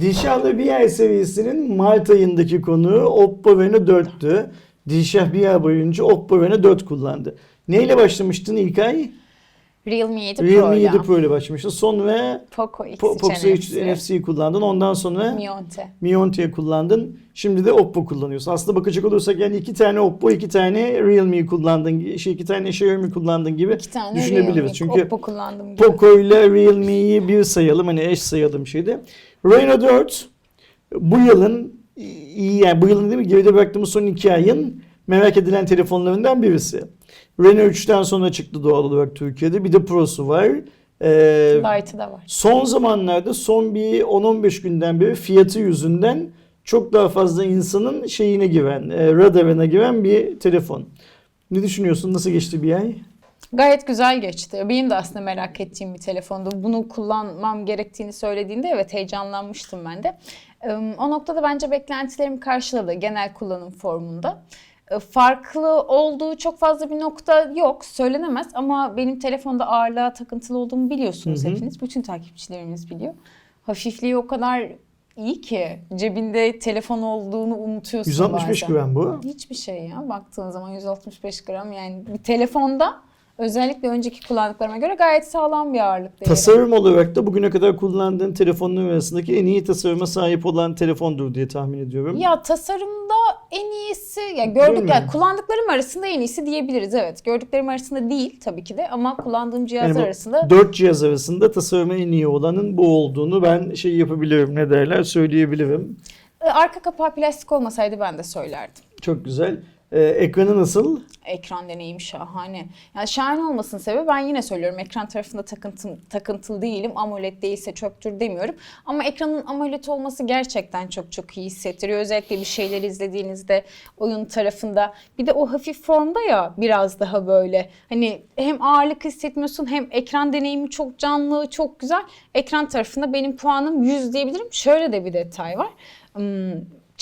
Dişahlı BI seviyesinin Mart ayındaki konuğu Oppo Reno 4'tü. Dişah bir ay boyunca Oppo Reno 4 kullandı. Neyle başlamıştın ilk ay? Realme 7 Pro Realme 7 ile. Pro ile başlamıştın. Son ve Poco X3 Po- Poco X NFC. NFC'yi kullandın. Ondan sonra Mionte. Mionte'yi kullandın. Şimdi de Oppo kullanıyorsun. Aslında bakacak olursak yani iki tane Oppo, iki tane Realme kullandın, şey iki tane Xiaomi kullandın gibi İki tane düşünebiliriz. Realme, Çünkü Oppo kullandım gibi. Poco ile Realme'yi bir sayalım hani eş sayalım şeyde. Reno 4 bu yılın iyi yani bu yılın değil mi geride bıraktığımız son iki ayın merak edilen telefonlarından birisi. Reno 3'ten sonra çıktı doğal olarak Türkiye'de. Bir de Pro'su var. Ee, Lite'ı da var. son zamanlarda son bir 10-15 günden beri fiyatı yüzünden çok daha fazla insanın şeyine giren, e, radarına giren bir telefon. Ne düşünüyorsun? Nasıl geçti bir ay? Gayet güzel geçti. Benim de aslında merak ettiğim bir telefondu. Bunu kullanmam gerektiğini söylediğinde evet heyecanlanmıştım ben de. O noktada bence beklentilerimi karşıladı genel kullanım formunda. Ee, Farklı olduğu çok fazla bir nokta yok söylenemez ama benim telefonda ağırlığa takıntılı olduğumu biliyorsunuz Hı hı. hepiniz. Bütün takipçilerimiz biliyor. Hafifliği o kadar iyi ki cebinde telefon olduğunu unutuyorsun 165 bazen. gram bu. Hiçbir şey ya baktığın zaman 165 gram yani bir telefonda özellikle önceki kullandıklarıma göre gayet sağlam bir ağırlık değeri. Tasarım olarak da bugüne kadar kullandığın telefonların arasındaki en iyi tasarıma sahip olan telefondur diye tahmin ediyorum. Ya tasarımda en iyisi ya gördük yani mi? kullandıklarım arasında en iyisi diyebiliriz evet. Gördüklerim arasında değil tabii ki de ama kullandığım cihazlar Yani arasında Dört cihaz arasında tasarımı en iyi olanın bu olduğunu ben şey yapabilirim ne derler söyleyebilirim. arka kapağı plastik olmasaydı ben de söylerdim. Çok güzel. Ee, ekranı nasıl? Ekran deneyimi şahane. Yani şahane olmasının sebebi ben yine söylüyorum ekran tarafında takıntım, takıntılı değilim. AMOLED değilse çöptür demiyorum. Ama ekranın AMOLED olması gerçekten çok çok iyi hissettiriyor. Özellikle bir şeyler izlediğinizde oyun tarafında. Bir de o hafif formda ya biraz daha böyle. Hani hem ağırlık hissetmiyorsun hem ekran deneyimi çok canlı, çok güzel. Ekran tarafında benim puanım 100 diyebilirim. Şöyle de bir detay var. Hmm,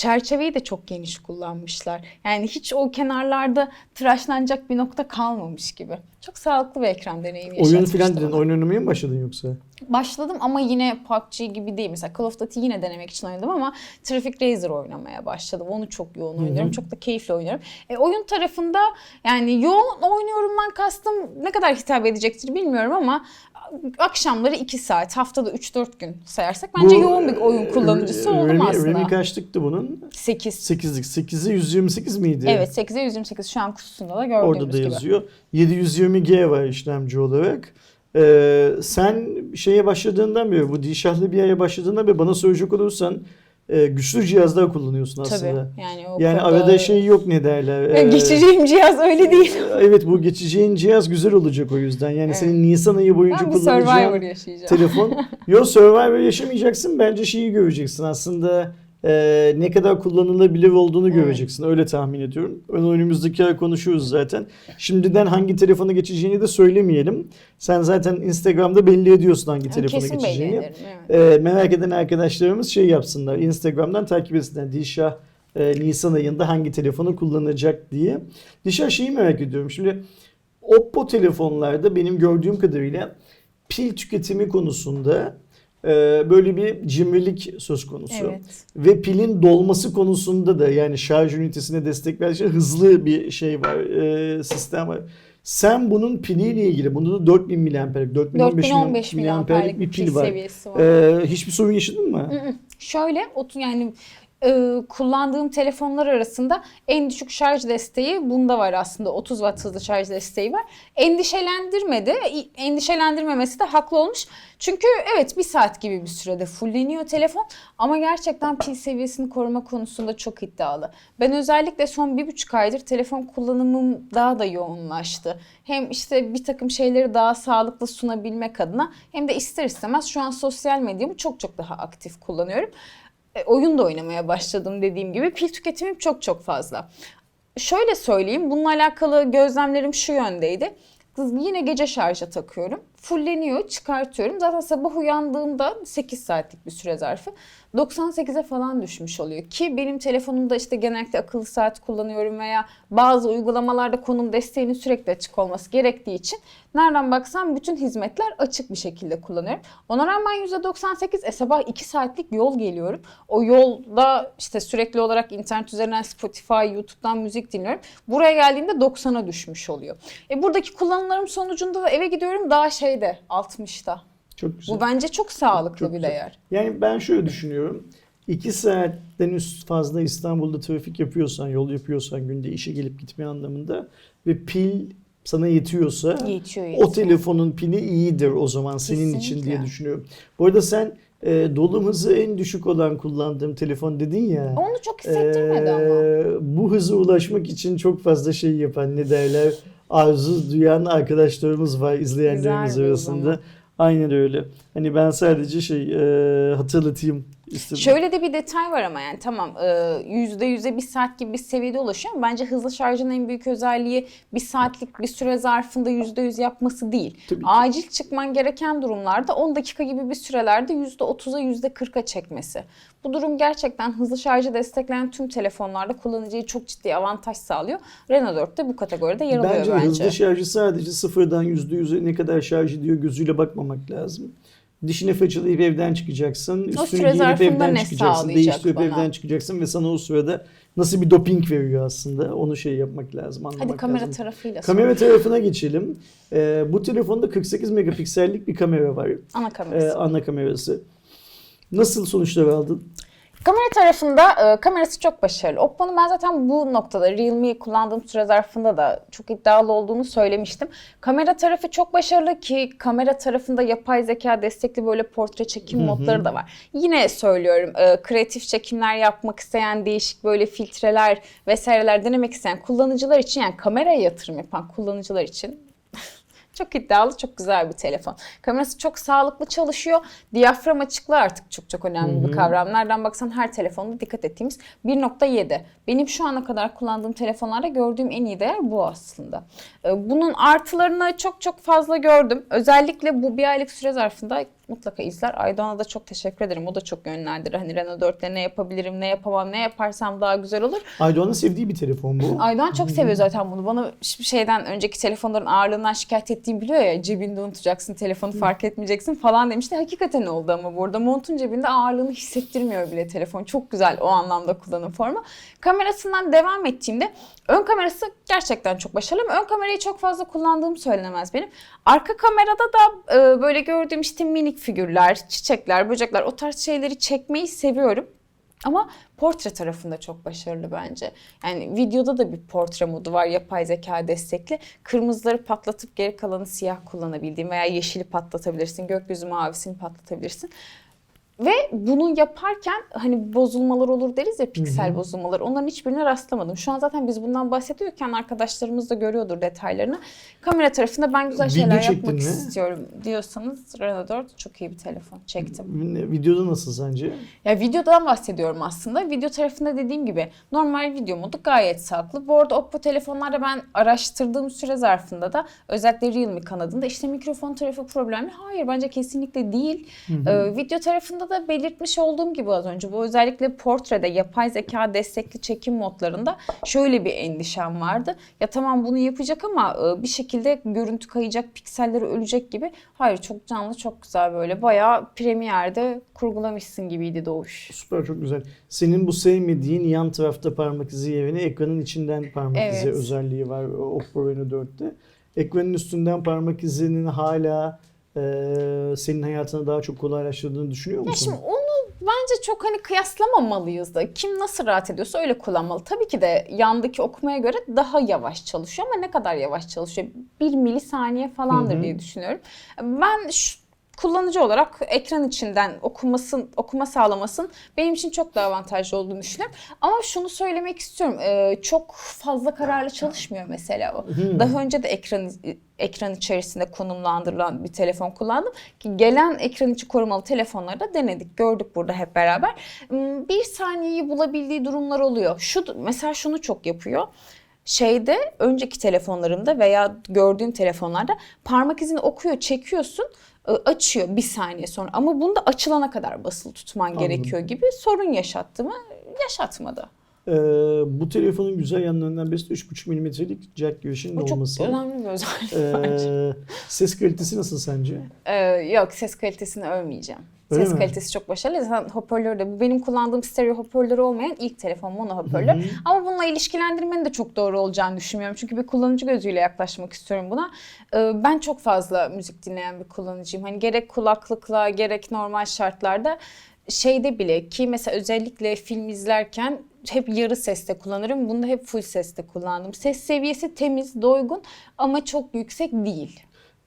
çerçeveyi de çok geniş kullanmışlar. Yani hiç o kenarlarda tıraşlanacak bir nokta kalmamış gibi. Çok sağlıklı bir ekran deneyimi Oyun filan dedin. Oyun oynamaya mı başladın yoksa? Başladım ama yine PUBG gibi değil. Mesela Call of Duty yine denemek için oynadım ama Traffic Racer oynamaya başladım. Onu çok yoğun oynuyorum. Çok da keyifli oynuyorum. E, oyun tarafında yani yoğun oynuyorumdan kastım ne kadar hitap edecektir bilmiyorum ama akşamları 2 saat, haftada 3-4 gün sayarsak bence Bu, yoğun bir oyun e, kullanıcısı oldum Remi, aslında. Remi kaçlıktı bunun? 8. 8'lik. 8'i 128 miydi? Evet 8'e 128 şu an kutusunda da gördüğünüz Orada da gibi. yazıyor. 720G var işlemci olarak. Ee, sen şeye başladığından beri, bu dişahlı bir aya başladığından beri bana söyleyecek olursan e, güçlü cihazlar kullanıyorsun aslında. Tabii yani o Yani konuda- arada şey yok ne derler. Ee, geçeceğim cihaz öyle değil. Evet bu geçeceğin cihaz güzel olacak o yüzden. Yani Evet. senin Nisan ayı boyunca Ben kullanacağın yaşayacağım. telefon. Yo Survivor yaşamayacaksın. Bence şeyi göreceksin. Aslında e, ne kadar kullanılabilir olduğunu Evet. göreceksin. Öyle tahmin ediyorum. Önümüzdeki ay konuşuyoruz zaten. Şimdiden hangi telefona geçeceğini de söylemeyelim. Sen zaten Instagram'da belli ediyorsun hangi telefona Kesin geçeceğini. ederim. Evet. E, merak eden arkadaşlarımız şey yapsınlar. Instagram'dan takip etsinler. Dişah e, Nisan ayında hangi telefonu kullanacak diye. Dişah şeyi merak ediyorum. Şimdi Oppo telefonlarda benim gördüğüm kadarıyla pil tüketimi konusunda böyle bir cimrilik söz konusu. Evet. Ve pilin dolması konusunda da yani şarj ünitesine destek veren şey hızlı bir şey var, e, sistem var. Sen bunun piliyle ilgili, bunda da 4000 miliamperlik, 4015 4015 miliamperlik bir pil var. seviyesi var. E, hiçbir sorun yaşadın mı? Şöyle yani e, kullandığım telefonlar arasında en düşük şarj desteği bunda var aslında 30 watt hızlı şarj desteği var. Endişelendirmedi. Endişelendirmemesi de haklı olmuş. Çünkü evet bir saat gibi bir sürede fulleniyor telefon ama gerçekten pil seviyesini koruma konusunda çok iddialı. Ben özellikle son bir buçuk aydır telefon kullanımım daha da yoğunlaştı. Hem işte bir takım şeyleri daha sağlıklı sunabilmek adına hem de ister istemez şu an sosyal medyamı çok çok daha aktif kullanıyorum. E, oyun da oynamaya başladım dediğim gibi. Pil tüketimim çok çok fazla. Şöyle söyleyeyim bununla alakalı gözlemlerim şu yöndeydi. Kız Yine gece şarja takıyorum. Fulleniyor, çıkartıyorum. Zaten sabah uyandığımda 8 saatlik bir süre zarfı 98'e falan düşmüş oluyor. Ki benim telefonumda işte genellikle akıllı saat kullanıyorum veya bazı uygulamalarda konum desteğinin sürekli açık olması gerektiği için nereden baksam bütün hizmetler açık bir şekilde kullanıyorum. Ona rağmen %98 e sabah 2 saatlik yol geliyorum. O yolda işte sürekli olarak internet üzerinden Spotify, YouTube'dan müzik dinliyorum. Buraya geldiğimde 90'a düşmüş oluyor. E buradaki kullanımlarım sonucunda da eve gidiyorum daha şeyde 60'ta. Çok güzel. Bu bence çok sağlıklı Çok bir güzel. değer. Yani ben şöyle düşünüyorum. 2 saatten üst fazla İstanbul'da trafik yapıyorsan, yol yapıyorsan günde işe gelip gitme anlamında ve pil sana yetiyorsa Yetiyor, o yetiyor. telefonun pili iyidir o zaman senin için Kesinlikle. diye düşünüyorum. Bu arada sen e, dolum hızı en düşük olan kullandığım telefon dedin ya. Onu çok hissettirmedi ama. Ee, Bu hıza ulaşmak için çok fazla şey yapan ne derler arzu duyan arkadaşlarımız var izleyenlerimiz Güzel arasında. Aynen öyle. Hani ben sadece şey e, hatırlatayım istedim. Şöyle de bir detay var ama yani tamam e, yüzde yüze bir saat gibi bir seviyede ulaşıyor ama bence hızlı şarjın en büyük özelliği bir saatlik bir süre zarfında yüzde yüz yapması değil. Tabii. Acil çıkman gereken durumlarda 10 dakika gibi bir sürelerde yüzde otuza yüzde kırka çekmesi. Bu durum gerçekten hızlı şarjı destekleyen tüm telefonlarda kullanıcıya çok ciddi avantaj sağlıyor. Renault 4 de bu kategoride yer alıyor Bence, bence. hızlı şarjı sadece sıfırdan yüzde yüze ne kadar şarj ediyor gözüyle bakmamak lazım. Dişine fırçalayıp evden çıkacaksın. Üstünü süre giyinip zarfında evden çıkacaksın. Değiştirip bana? evden çıkacaksın ve sana o sırada nasıl bir doping veriyor aslında. Onu şey yapmak lazım, anlamak Hadi kamera lazım. tarafıyla Kamera tarafına geçelim. Ee, bu telefonda 48 megapiksellik bir kamera var. ana Ee, kamerası. ana kamerası. Nasıl sonuçlar aldın? Kamera tarafında e, kamerası çok başarılı. Oppo'nun ben zaten bu noktada Realme'yi kullandığım süre zarfında da çok iddialı olduğunu söylemiştim. Kamera tarafı çok başarılı ki kamera tarafında yapay zeka destekli böyle portre çekim modları da var. Yine söylüyorum e, kreatif çekimler yapmak isteyen değişik böyle filtreler vesaireler denemek isteyen kullanıcılar için yani kameraya yatırım yapan kullanıcılar için çok iddialı, çok güzel bir telefon. Kamerası çok sağlıklı çalışıyor. Diyafram açıklığı artık çok çok önemli bir kavram. Nereden baksan her telefonda dikkat ettiğimiz 1.7. Benim şu ana kadar kullandığım telefonlarda gördüğüm en iyi değer bu aslında. Ee, Bunun artılarını çok çok fazla gördüm. Özellikle bu bir aylık süre zarfında mutlaka izler. Aydoğan'a da çok teşekkür ederim. O da çok yönlendirir. Hani Renault 4'te ne yapabilirim, ne yapamam, ne yaparsam daha güzel olur. Aydoğan'ın sevdiği bir telefon bu. Aydoğan çok seviyor zaten bunu. Bana şeyden önceki telefonların ağırlığından şikayet ettiğimi biliyor ya. Cebinde unutacaksın, telefonu fark etmeyeceksin falan demişti. Hakikaten oldu ama burada montun cebinde ağırlığını hissettirmiyor bile telefon. Çok güzel o anlamda kullanım formu. Kamerasından devam ettiğimde ön kamerası gerçekten çok başarılı ön kamerayı çok fazla kullandığım söylenemez benim. Arka kamerada da e, böyle gördüğüm işte minik figürler, çiçekler, böcekler o tarz şeyleri çekmeyi seviyorum. Ama portre tarafında çok başarılı bence. Yani videoda da bir portre modu var yapay zeka destekli. Kırmızıları patlatıp geri kalanı siyah kullanabildiğin veya yeşili patlatabilirsin, gökyüzü mavisini patlatabilirsin. Ve bunu yaparken hani bozulmalar olur deriz ya piksel bozulmalar. Onların hiçbirine rastlamadım. Şu an zaten biz bundan bahsediyorken arkadaşlarımız da görüyordur detaylarını. Kamera tarafında ben güzel Video şeyler çektin yapmak mi? istiyorum diyorsanız Renault 4 çok iyi bir telefon. Çektim. Videoda nasıl sence? Ya videodan bahsediyorum aslında. Video tarafında dediğim gibi normal video modu gayet sağlıklı. Bu arada Oppo telefonlarda ben araştırdığım süre zarfında da özellikle Realme kanadında işte mikrofon tarafı problemli. Hayır bence kesinlikle değil. Ee, video tarafında da belirtmiş olduğum gibi az önce bu özellikle portrede yapay zeka destekli çekim modlarında şöyle bir endişem vardı. Ya tamam bunu yapacak ama e, bir şekilde görüntü kayacak, pikselleri ölecek gibi. Hayır çok canlı, çok güzel böyle. Bayağı Premiere'de kurgulamışsın gibiydi Doğuş. Süper çok güzel. Senin bu sevmediğin yan tarafta parmak izi yerine ekranın içinden parmak Evet. izi özelliği var Oppo Reno 4'te. Ekranın üstünden parmak izinin hala e, senin hayatını daha çok kolaylaştırdığını düşünüyor Ya musun? şimdi onu bence çok hani kıyaslamamalıyız da kim nasıl rahat ediyorsa öyle kullanmalı. Tabii ki de yandaki okumaya göre daha yavaş çalışıyor ama ne kadar yavaş çalışıyor? Bir milisaniye falandır Hı hı. diye düşünüyorum. Ben şu, kullanıcı olarak ekran içinden okumasın, okuma sağlamasın benim için çok daha avantajlı olduğunu düşünüyorum. Ama şunu söylemek istiyorum. e, çok fazla kararlı çalışmıyor mesela o. Daha önce de ekran ekran içerisinde konumlandırılan bir telefon kullandım. Ki gelen ekran içi korumalı telefonları da denedik. Gördük burada hep beraber. Hmm, Bir saniyeyi bulabildiği durumlar oluyor. Şu mesela şunu çok yapıyor. Şeyde önceki telefonlarımda veya gördüğüm telefonlarda parmak izini okuyor, çekiyorsun açıyor bir saniye sonra ama bunda açılana kadar basılı tutman gerekiyor gibi sorun yaşattı mı? Yaşatmadı. Ee, bu telefonun güzel yanlarından birisi de 3.5 mm'lik jack girişinin O çok olması. önemli bir özellik bence. Ee, ses kalitesi nasıl sence? Ee, yok ses kalitesini övmeyeceğim. Öyle ses mi? kalitesi çok başarılı. Zaten hoparlör de bu benim kullandığım stereo hoparlörü olmayan ilk telefon mono hoparlör. Ama bununla ilişkilendirmenin de çok doğru olacağını düşünmüyorum. Çünkü bir kullanıcı gözüyle yaklaşmak istiyorum buna. Ee, ben çok fazla müzik dinleyen bir kullanıcıyım. Hani gerek kulaklıkla gerek normal şartlarda şeyde bile ki mesela özellikle film izlerken hep yarı seste kullanırım. Bunda hep full seste kullandım. Ses seviyesi temiz, doygun ama çok yüksek değil.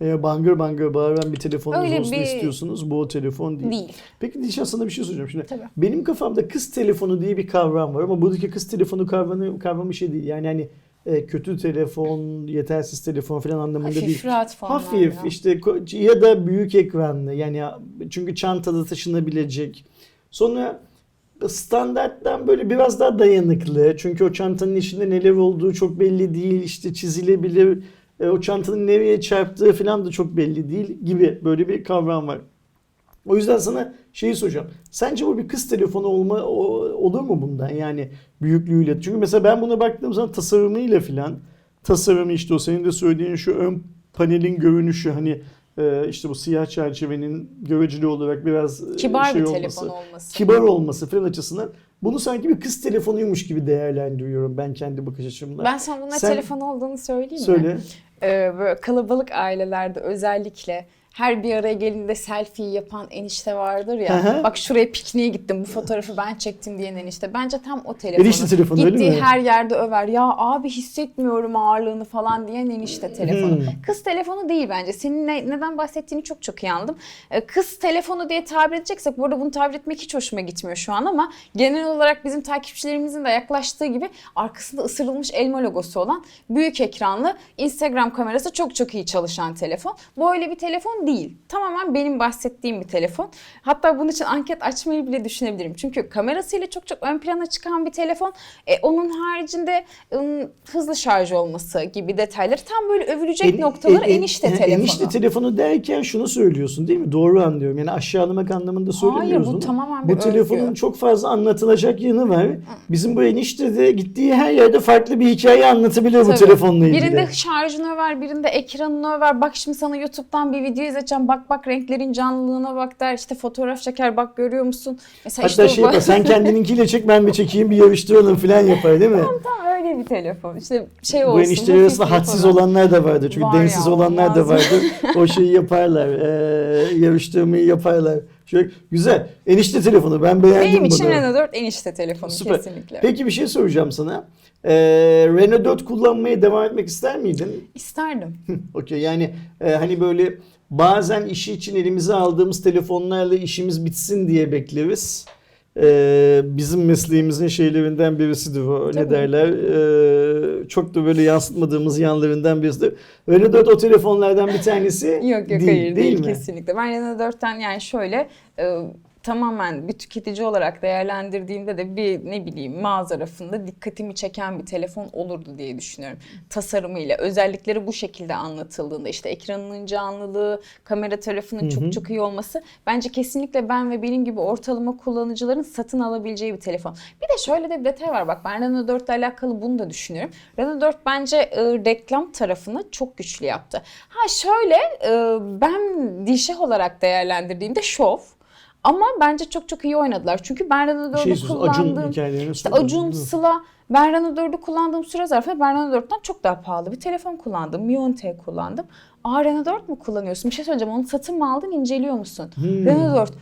Ee, bangır bangır bağıran bir telefonunuz Öyle olsun bir- istiyorsunuz. Bu o telefon değil. Değil. Peki Dişan sana bir şey soracağım. Şimdi Tabii. benim kafamda kız telefonu diye bir kavram var ama buradaki kız telefonu kavramı, kavramı şey değil. Yani hani e, kötü telefon, yetersiz telefon falan anlamında Hafif değil. rahat fonlar Hafif ya. işte ya da büyük ekranlı yani çünkü çantada taşınabilecek. Sonra standarttan böyle biraz daha dayanıklı. Çünkü o çantanın içinde neler olduğu çok belli değil. İşte çizilebilir. E, o çantanın nereye çarptığı falan da çok belli değil gibi böyle bir kavram var. O yüzden sana şeyi soracağım. Sence bu bir kız telefonu olma o- olur mu bundan? Yani büyüklüğüyle. Çünkü mesela ben buna baktığım zaman tasarımıyla filan tasarımı işte o senin de söylediğin şu ön panelin görünüşü hani işte bu siyah çerçevenin göreceli olarak biraz e, Kibar şey bir olması, telefon olması. kibar olması falan açısından bunu sanki bir kız telefonuymuş gibi değerlendiriyorum ben kendi bakış açımla. Ben sana bunun telefon olduğunu söyleyeyim mi? Söyle. Ee, böyle kalabalık ailelerde özellikle her bir araya gelinde selfie yapan enişte vardır ya. Hı. bak şuraya pikniğe gittim bu fotoğrafı ben çektim diyen enişte. Bence tam o telefonu. Enişte telefonu, öyle Gittiği mi? her yerde över. Ya abi hissetmiyorum ağırlığını falan diyen enişte telefonu. Hmm. Kız telefonu değil bence. Senin ne- neden bahsettiğini çok çok iyi anladım. Ee, Kız telefonu diye tabir edeceksek bu arada bunu tabir etmek hiç hoşuma gitmiyor şu an ama genel olarak bizim takipçilerimizin de yaklaştığı gibi arkasında ısırılmış elma logosu olan büyük ekranlı Instagram kamerası çok çok iyi çalışan telefon. Bu öyle bir telefon değil. Tamamen benim bahsettiğim bir telefon. Hatta bunun için anket açmayı bile düşünebilirim. Çünkü kamerasıyla çok çok ön plana çıkan bir telefon. E, onun haricinde ım, hızlı şarj olması gibi detayları tam böyle övülecek En- noktaları en- en- enişte en- telefonu. Enişte telefonu derken şunu söylüyorsun değil mi? Doğru anlıyorum. Yani aşağılamak anlamında söylemiyoruz bu bunu. tamamen Bu bir telefonun övgü. çok fazla anlatılacak yanı var. Bizim bu enişte de gittiği her yerde farklı bir hikaye anlatabiliyor bu Tabii. telefonla ilgili. Birinde şarjını över, birinde ekranını över. Bak şimdi sana YouTube'dan bir video izleteceğim. Bak bak renklerin canlılığına bak der. İşte fotoğraf çeker bak görüyor musun? Mesela Hatta işte şey bu- yapar, sen kendininkiyle çek ben bir çekeyim bir yarıştıralım falan yapar değil mi? Tam öyle bir telefon. İşte şey bu olsun. enişteler arasında hadsiz falan. olanlar da vardır. Çünkü Var ya, densiz olanlar da olmaz. vardır. o şeyi yaparlar. Ee, yarıştırmayı yaparlar. Şöyle, güzel. Enişte telefonu ben beğendim Benim bunu. için Renault 4 enişte telefonu Süper. kesinlikle. Peki bir şey soracağım sana. Ee, Renault 4 kullanmaya devam etmek ister miydin? İsterdim. Okey yani e, hani böyle bazen işi için elimize aldığımız telefonlarla işimiz bitsin diye bekleriz. Ee, bizim mesleğimizin şeylerinden birisidir o. Ne Tabii. derler? Ee, çok da böyle yansıtmadığımız yanlarından birisidir. Renault 4 o telefonlardan bir tanesi Yok yok değil, hayır değil, mi? kesinlikle. Ben Renault 4'ten yani şöyle e, tamamen bir tüketici olarak değerlendirdiğimde de bir ne bileyim mağaza rafında dikkatimi çeken bir telefon olurdu diye düşünüyorum. Tasarımıyla özellikleri bu şekilde anlatıldığında işte ekranının canlılığı, kamera tarafının Hı hı. çok çok iyi olması bence kesinlikle ben ve benim gibi ortalama kullanıcıların satın alabileceği bir telefon. Bir de şöyle de bir detay var bak ben Renault 4 ile alakalı bunu da düşünüyorum. Renault 4 bence e, reklam tarafını çok güçlü yaptı. Ha şöyle e, ben dişeh olarak değerlendirdiğimde şov ama bence çok çok iyi oynadılar. Çünkü ben Bir şey 4'ü söyleyeyim, Acun kullandığım hikayelerini işte. Acun. Sıla ben Renault 4'ü kullandığım süre zarfında ben Renault 4'ten çok daha pahalı bir telefon kullandım. Mi 10T kullandım. Aa Renault 4 mu kullanıyorsun? Bir şey söyleyeceğim. Onu satın mı aldın, inceliyor musun? Hmm. Renault 4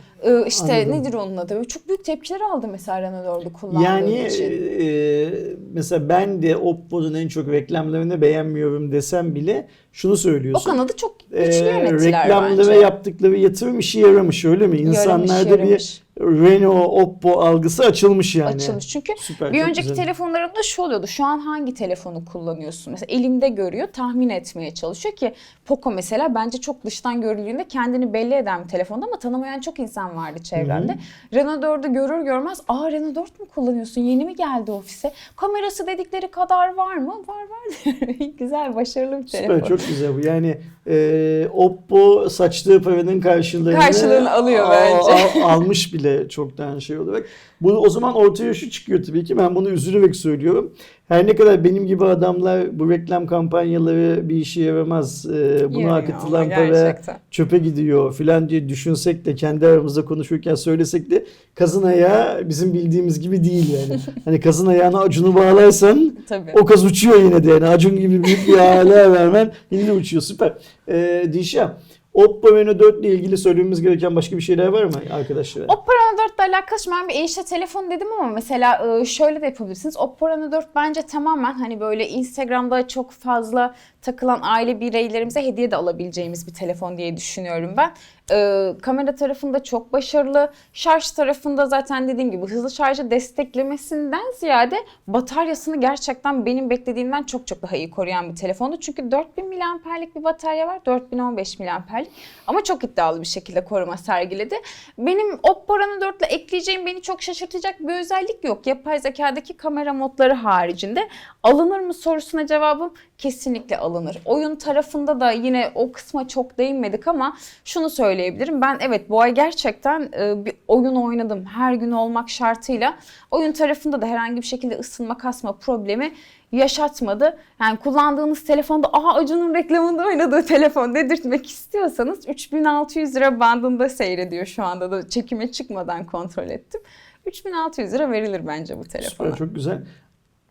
e, işte Anladım. nedir onun adı? Böyle Çok büyük tepkiler aldım mesela Renault 4'ü kullandığım Yani için. e, mesela ben de Oppo'nun en çok reklamlarını beğenmiyorum desem bile şunu O söylüyorsun. kanadı çok e, güçlü yönettiler reklamlara bence. yaptıkları yatırım işi yaramış öyle mi? İnsanlarda bir yaramış. Renault, Oppo algısı açılmış yani. açılmış. Çünkü Süper, bir önceki güzel. telefonlarımda şu oluyordu. Şu an hangi telefonu kullanıyorsun? Mesela elimde görüyor, tahmin etmeye çalışıyor ki Poco mesela bence çok dıştan görüldüğünde kendini belli eden bir telefonda ama tanımayan çok insan vardı çevremde. Renault 4'ü görür görmez, "Aa Renault 4 mü kullanıyorsun? Yeni mi geldi ofise? Kamerası dedikleri kadar var mı?" Var var. Güzel, başarılı bir telefon. Süper çok güzel bu. Yani e, Oppo saçtığı paranın karşılığını, Karşılığını alıyor al- bence. al- almış bile çoktan şey olarak. Bu o zaman ortaya şu çıkıyor tabii ki ben bunu üzülerek söylüyorum. Her ne kadar benim gibi adamlar bu reklam kampanyaları bir işe yaramaz. e, buna Yarıyor akıtılan para gerçekten. çöpe gidiyor filan diye düşünsek de kendi aramızda konuşurken söylesek de kazın ayağı bizim bildiğimiz gibi değil yani. hani kazın ayağına acunu bağlarsan Tabii. o kaz uçuyor yine de yani. Acun gibi büyük bir hala vermen yine uçuyor. Süper. Ee, Dişa, Oppo Reno 4 ile ilgili söylememiz gereken başka bir şeyler var mı arkadaşlar? Oppo Reno 4 ile alakalı şimdi ben bir enişte telefon dedim ama mesela e, şöyle de yapabilirsiniz. Oppo Reno 4 bence tamamen hani böyle Instagram'da çok fazla takılan aile bireylerimize hediye de alabileceğimiz bir telefon diye düşünüyorum ben. E, kamera tarafında çok başarılı. Şarj tarafında zaten dediğim gibi hızlı şarjı desteklemesinden ziyade bataryasını gerçekten benim beklediğimden çok çok daha iyi koruyan bir telefondu. Çünkü 4000 miliamperlik bir batarya var. 4015 miliamperlik. Ama çok iddialı bir şekilde koruma sergiledi. Benim Oppo Reno 4 ile ekleyeceğim beni çok şaşırtacak bir özellik yok. Yapay zekadaki kamera modları haricinde. Alınır mı sorusuna cevabım kesinlikle alınır. Oyun tarafında da yine o kısma çok değinmedik ama şunu söyleyebilirim. Ben evet bu ay gerçekten e, bir oyun oynadım. Her gün olmak şartıyla. Oyun tarafında da herhangi bir şekilde ısınma kasma problemi yaşatmadı. Yani kullandığınız telefonda aa Acun'un reklamında oynadığı telefon dedirtmek istiyorsanız 3600 lira bandında seyrediyor şu anda da çekime çıkmadan kontrol ettim. 3600 lira verilir bence bu telefona. Süper, çok güzel.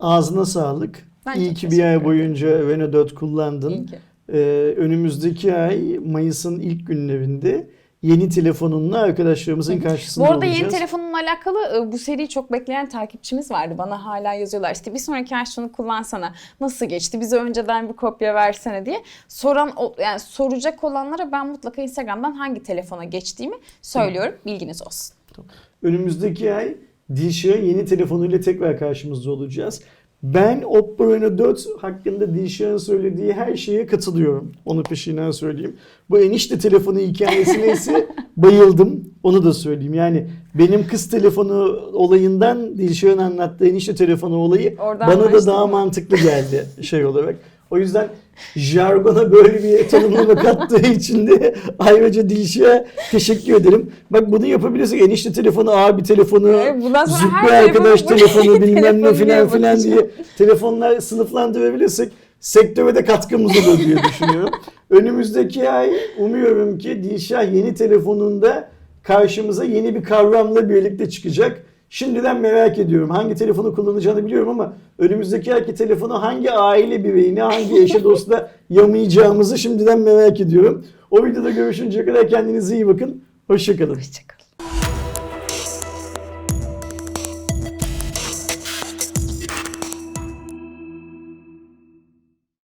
Ağzına sağlık. Ben İyi ki bir ay boyunca 4 kullandın. İyi ki. Ee, önümüzdeki ay Mayıs'ın ilk günlerinde yeni telefonunla arkadaşlarımızın karşısında Bu arada olacağız. yeni telefonumla alakalı e, bu seriyi çok bekleyen takipçimiz vardı. Bana hala yazıyorlar işte bir sonraki ay şunu kullansana. Nasıl geçti? Bize önceden bir kopya versene diye. Soran yani soracak olanlara ben mutlaka Instagram'dan hangi telefona geçtiğimi söylüyorum. Bilginiz olsun. Önümüzdeki ay Dilşah'ın yeni telefonuyla tekrar karşımızda olacağız. Ben Reno 4 hakkında Dilşah'ın söylediği her şeye katılıyorum. Onu peşinden söyleyeyim. Bu enişte telefonu hikayesine ise bayıldım. Onu da söyleyeyim. Yani benim kız telefonu olayından Dilşah'ın anlattığı enişte telefonu olayı Oradan bana da daha mantıklı geldi şey olarak. O yüzden jargona böyle bir tanımlama kattığı için de ayrıca Dilşah'a teşekkür ederim. Bak bunu yapabilirsek enişte telefonu, abi telefonu, Evet, züppe arkadaş telefonu bilmem ne filan filan diye telefonlar sınıflandırabilirsek sektöre de katkımız olur diye düşünüyorum. Önümüzdeki ay umuyorum ki Dilşah yeni telefonunda karşımıza yeni bir kavramla birlikte çıkacak. Şimdiden merak ediyorum. Hangi telefonu kullanacağını biliyorum ama önümüzdeki ayki telefonu hangi aile bireyine, hangi eşe dosta yamayacağımızı şimdiden merak ediyorum. O videoda görüşünceye kadar kendinize iyi bakın. Hoşçakalın. Hoşçakalın.